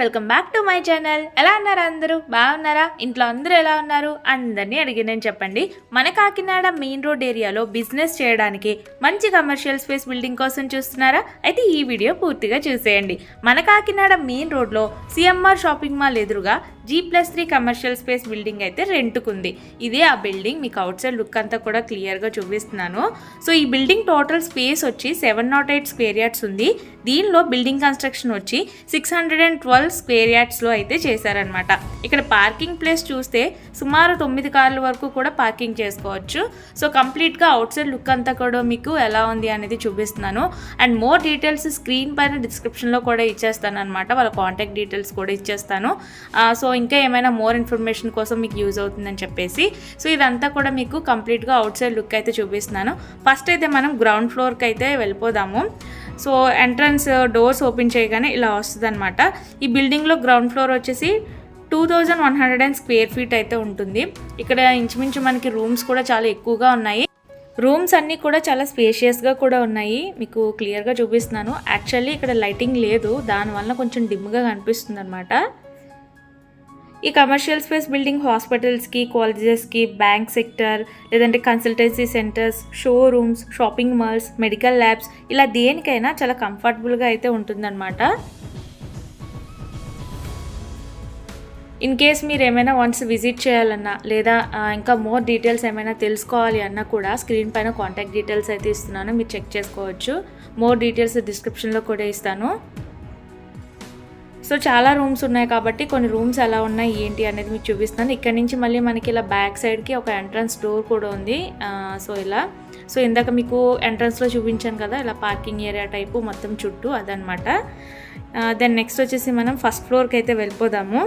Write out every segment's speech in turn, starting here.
Welcome back to my channel. ఎలా ఉన్నారు అందరూ? బాగున్నారా? ఇంట్లో అందరూ ఎలా ఉన్నారు? అందరినీ అడిగినని చెప్పండి. మన కాకినాడ మెయిన్ రోడ్ ఏరియాలో బిజినెస్ చేయడానికి మంచి కమర్షియల్ స్పేస్ బిల్డింగ్ కోసం చూస్తున్నారా? అయితే ఈ వీడియో పూర్తిగా చూసేయండి. మన కాకినాడ మెయిన్ రోడ్లో సిఎంఆర్ షాపింగ్ మాల్ ఎదురుగా G plus three commercial space building అయితే రెంట్కుంది. ఇదే ఆ బిల్డింగ్ మీకు అవుట్ సైడ్ లుక్ అంతా కూడా క్లియర్గా చూపిస్తున్నాను. సో ఈ బిల్డింగ్ టోటల్ స్పేస్ వచ్చి seven nought eight square yards ఉంది. దీనిలో బిల్డింగ్ కన్స్ట్రక్షన్ వచ్చి six hundred and twelve square యార్డ్స్లో అయితే చేశారనమాట ఇక్కడ పార్కింగ్ ప్లేస్ చూస్తే సుమారు తొమ్మిది కార్ల వరకు కూడా పార్కింగ్ చేసుకోవచ్చు. సో కంప్లీట్గా అవుట్ సైడ్ లుక్ అంతా కూడా మీకు ఎలా ఉంది అనేది చూపిస్తున్నాను. అండ్ మోర్ డీటెయిల్స్ స్క్రీన్ పైన డిస్క్రిప్షన్లో కూడా ఇచ్చేస్తాను అనమాట వాళ్ళ కాంటాక్ట్ డీటెయిల్స్ కూడా ఇచ్చేస్తాను. సో ఇంకా ఏమైనా మోర్ ఇన్ఫర్మేషన్ కోసం మీకు యూజ్ అవుతుందని చెప్పేసి. సో ఇదంతా కూడా మీకు కంప్లీట్గా అవుట్ సైడ్ లుక్ అయితే చూపిస్తున్నాను. ఫస్ట్ అయితే మనం గ్రౌండ్ ఫ్లోర్కి అయితే వెళ్ళిపోదాము. సో ఎంట్రన్స్ డోర్స్ ఓపెన్ చేయగానే ఇలా వస్తుంది అనమాట ఈ బిల్డింగ్లో గ్రౌండ్ ఫ్లోర్ వచ్చేసి two thousand one hundred and square feet అయితే ఉంటుంది. ఇక్కడ ఇంచుమించు మనకి రూమ్స్ కూడా చాలా ఎక్కువగా ఉన్నాయి. రూమ్స్ అన్నీ కూడా చాలా స్పేషియస్గా కూడా ఉన్నాయి. మీకు క్లియర్గా చూపిస్తున్నాను. యాక్చువల్లీ ఇక్కడ లైటింగ్ లేదు. దానివల్ల కొంచెం డిమ్గా కనిపిస్తుంది అనమాట ఈ కమర్షియల్ స్పేస్ బిల్డింగ్ హాస్పిటల్స్కి కాలేజెస్కి బ్యాంక్ సెక్టర్ లేదంటే consultancy centres showrooms shopping malls medical labs ఇలా దేనికైనా చాలా కంఫర్టబుల్గా అయితే ఉంటుందన్నమాట. ఇన్ కేస్ మీరు ఏమైనా వన్స్ విజిట్ చేయాలన్నా లేదా ఇంకా మోర్ డీటెయిల్స్ ఏమైనా తెలుసుకోవాలి అన్నా కూడా స్క్రీన్ పైన కాంటాక్ట్ డీటెయిల్స్ అయితే ఇస్తున్నాను మీరు చెక్ చేసుకోవచ్చు. మోర్ డీటెయిల్స్ డిస్క్రిప్షన్లో కూడా ఇస్తాను. సో చాలా రూమ్స్ ఉన్నాయి కాబట్టి కొన్ని రూమ్స్ ఎలా ఉన్నాయి ఏంటి అనేది మీకు చూపిస్తాను ఇక్కడ నుంచి మళ్ళీ మనకి ఇలా బ్యాక్ సైడ్కి ఒక ఎంట్రన్స్ డోర్ కూడా ఉంది. సో ఇలా. సో ఇందాక మీకు ఎంట్రన్స్లో చూపించాను కదా ఇలా పార్కింగ్ ఏరియా టైపు మొత్తం చుట్టూ అదనమాట. దెన్ నెక్స్ట్ వచ్చేసి మనం ఫస్ట్ ఫ్లోర్కి అయితే వెళ్ళిపోదాము.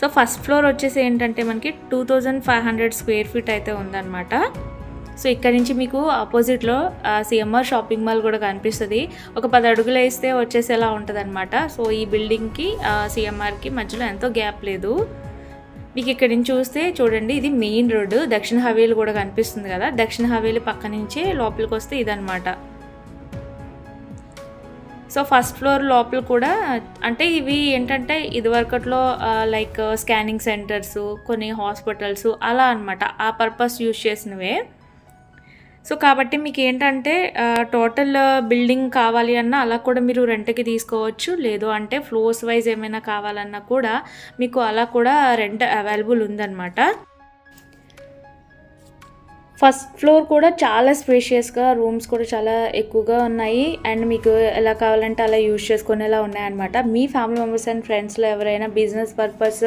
సో ఫస్ట్ ఫ్లోర్ వచ్చేసి ఏంటంటే మనకి two thousand five hundred square feet అయితే ఉందన్నమాట సో ఇక్కడ నుంచి మీకు ఆపోజిట్లో సిఎంఆర్ షాపింగ్ మాల్ కూడా కనిపిస్తుంది. ఒక పది అడుగులు వేస్తే వచ్చేసేలా ఉంటుంది అనమాట సో ఈ బిల్డింగ్కి సిఎంఆర్కి మధ్యలో ఎంతో గ్యాప్ లేదు. మీకు ఇక్కడ నుంచి చూస్తే చూడండి ఇది మెయిన్ రోడ్డు దక్షిణ హవేలి కూడా కనిపిస్తుంది కదా? దక్షిణ హవేలి పక్క నుంచే లోపలికి వస్తే ఇదనమాట సో ఫస్ట్ ఫ్లోర్ లోపల కూడా అంటే ఇవి ఏంటంటే ఇదివరకట్లో లైక్ స్కానింగ్ సెంటర్స్ కొన్ని హాస్పిటల్స్ అలా అనమాట ఆ పర్పస్ యూజ్ చేసినవే. సో కాబట్టి మీకు ఏంటంటే టోటల్ బిల్డింగ్ కావాలి అన్నా అలా కూడా మీరు రెంట్కి తీసుకోవచ్చు. లేదు అంటే ఫ్లోర్స్ వైజ్ ఏమైనా కావాలన్నా కూడా మీకు అలా కూడా రెంట్ అవైలబుల్ ఉందన్నమాట. ఫస్ట్ ఫ్లోర్ కూడా చాలా స్పేషియస్గా రూమ్స్ కూడా చాలా ఎక్కువగా ఉన్నాయి. అండ్ మీకు ఎలా కావాలంటే అలా యూజ్ చేసుకునేలా ఉన్నాయన్నమాట. మీ ఫ్యామిలీ మెంబర్స్ అండ్ ఫ్రెండ్స్లో ఎవరైనా business purpose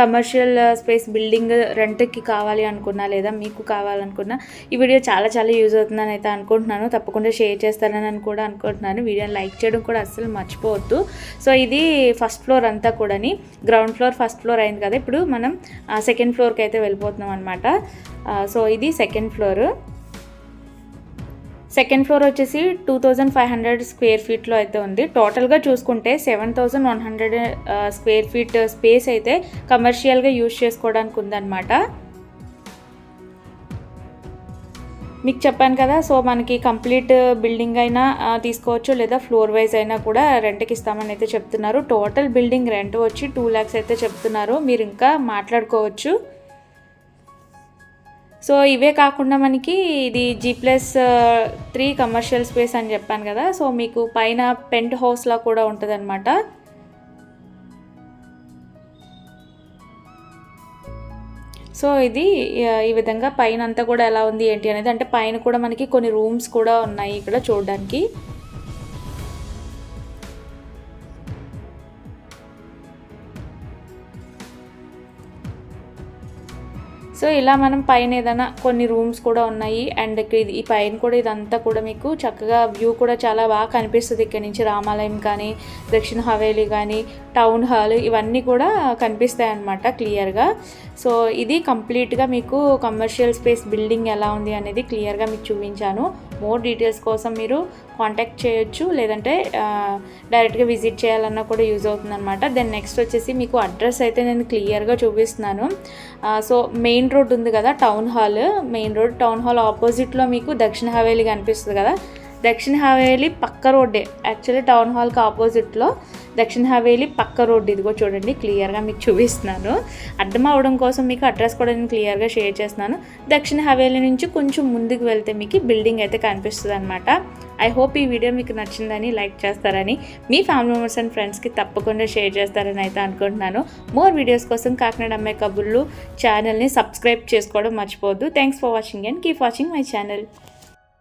commercial space building రెంట్కి కావాలి అనుకున్నా లేదా మీకు కావాలనుకున్నా ఈ వీడియో చాలా చాలా యూజ్ అవుతుందని అయితే అనుకుంటున్నాను. తప్పకుండా షేర్ చేస్తానని కూడా అనుకుంటున్నాను. వీడియోని లైక్ చేయడం కూడా అస్సలు మర్చిపోవద్దు. సో ఇది ఫస్ట్ ఫ్లోర్ అంతా కూడాని. గ్రౌండ్ ఫ్లోర్ ఫస్ట్ ఫ్లోర్ అయింది కదా. ఇప్పుడు మనం సెకండ్ ఫ్లోర్కి అయితే వెళ్ళిపోతున్నాం అనమాట సో ఇది సెకండ్ ఫ్లోర్ సెకండ్ ఫ్లోర్ వచ్చేసి two thousand five hundred square ఫీట్లో అయితే ఉంది. టోటల్గా చూసుకుంటే seven thousand one hundred square feet space అయితే కమర్షియల్గా యూజ్ చేసుకోవడానికి ఉందన్నమాట. మీకు చెప్పాను కదా సో మనకి కంప్లీట్ బిల్డింగ్ అయినా తీసుకోవచ్చు లేదా ఫ్లోర్ వైజ్ అయినా కూడా రెంట్కి ఇస్తామని అయితే చెప్తున్నారు. టోటల్ బిల్డింగ్ రెంట్ వచ్చి టూ ల్యాక్స్ అయితే చెప్తున్నారు. మీరు ఇంకా మాట్లాడుకోవచ్చు. సో ఇవే కాకుండా మనకి ఇది G plus three commercial space అని చెప్పాను కదా. సో మీకు పైన పెంట్ హౌస్లా కూడా ఉంటుంది సో ఇది uh, ఈ విధంగా పైన అంతా కూడా ఎలా ఉంది ఏంటి అనేది అంటే పైన కూడా మనకి కొన్ని రూమ్స్ కూడా ఉన్నాయి ఇక్కడ చూడడానికి. సో ఇలా మనం పైన ఏదైనా కొన్ని రూమ్స్ కూడా ఉన్నాయి. అండ్ ఇక్కడ ఇది ఈ పైన కూడా ఇదంతా కూడా మీకు చక్కగా వ్యూ కూడా చాలా బాగా కనిపిస్తుంది. ఇక్కడ నుంచి రామాలయం కానీ దక్షిణ హవేలీ కానీ టౌన్ హాల్ ఇవన్నీ కూడా కనిపిస్తాయి అన్నమాట క్లియర్గా సో ఇది కంప్లీట్గా మీకు కమర్షియల్ స్పేస్ బిల్డింగ్ ఎలా ఉంది అనేది క్లియర్గా మీకు చూపించాను. మోర్ డీటెయిల్స్ కోసం మీరు కాంటాక్ట్ చేయొచ్చు. లేదంటే డైరెక్ట్గా విజిట్ చేయాలన్నా కూడా యూజ్ అవుతుందన్నమాట. దెన్ నెక్స్ట్ వచ్చేసి మీకు అడ్రస్ అయితే నేను క్లియర్గా చూపిస్తున్నాను. సో మెయిన్ రోడ్ ఉంది కదా town hall. Main road town hall ఆపోజిట్లో మీకు దక్షిణ హవేలీ కనిపిస్తుంది కదా. దక్షిణ హవేలీ పక్క రోడ్డే. యాక్చువల్లీ టౌన్ హాల్కి ఆపోజిట్లో దక్షిణ హవేలీ పక్క రోడ్డు. ఇదిగో చూడండి క్లియర్గా మీకు చూపిస్తున్నాను. అర్థం అవడం కోసం మీకు అడ్రస్ కూడా నేను క్లియర్గా షేర్ చేస్తున్నాను. దక్షిణ హవేలీ నుంచి కొంచెం ముందుకు వెళ్తే మీకు బిల్డింగ్ అయితే కనిపిస్తుంది అనమాట ఐ హోప్ ఈ వీడియో మీకు నచ్చిందని లైక్ చేస్తారని మీ ఫ్యామిలీ మెంబర్స్ అండ్ ఫ్రెండ్స్కి తప్పకుండా షేర్ చేస్తారని అయితే అనుకుంటున్నాను. మోర్ వీడియోస్ కోసం కాకినాడ అమ్మాయి కబుర్లు ఛానల్ని సబ్స్క్రైబ్ చేసుకోవడం మర్చిపోవద్దు. Thanks for watching and keep watching my channel